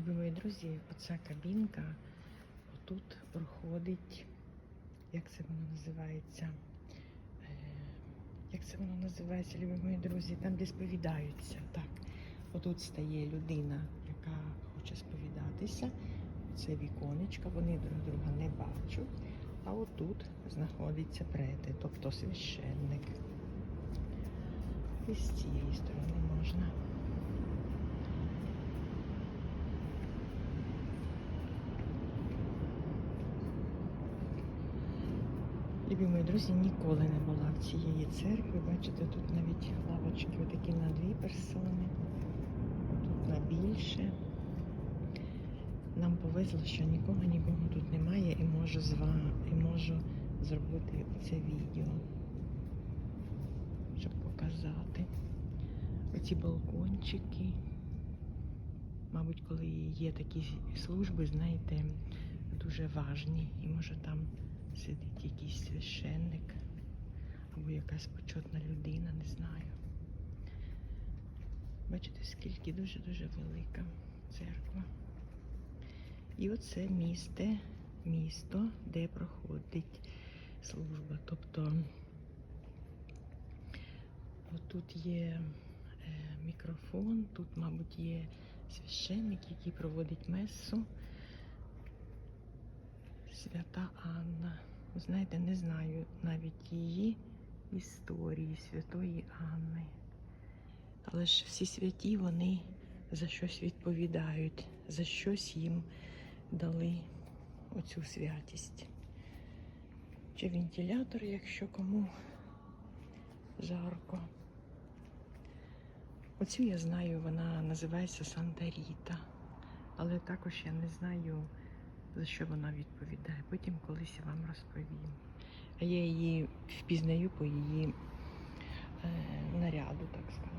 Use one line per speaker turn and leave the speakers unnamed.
Любі мої друзі, оця кабінка, отут проходить, як це воно називається? Е, Як це воно називається, любі мої друзі? Там, де сповідаються. Так. Отут стає людина, яка хоче сповідатися. Це віконечка, вони друг друга не бачать. А отут знаходиться прети, тобто священник. І з цієї сторони можна. Любі мої друзі, ніколи не була в цієї церкви. Бачите, тут навіть лавочки отакі на дві персони, тут на більше. Нам повезло, що нікого нікого тут немає і можу з вами, і можу зробити це відео, щоб показати. Оці балкончики. Мабуть, коли є такі служби, знаєте, дуже важні. І може там сидить якийсь священник або якась почетна людина, не знаю. Бачите, скільки дуже-дуже велика церква. І оце місте, місто, де проходить служба. Тобто тут є е, мікрофон, тут, мабуть, є священник, який проводить месу. Свята Анна. Знаєте, не знаю навіть її історії Святої Анни. Але ж всі святі вони за щось відповідають, за щось їм дали оцю святість. Чи вентилятор, якщо кому жарко. Оцю я знаю, вона називається Санта Ріта. Але також я не знаю, за що вона відповідає. Потім колись я вам розповім. А я її впізнаю по її е, наряду, так скажемо.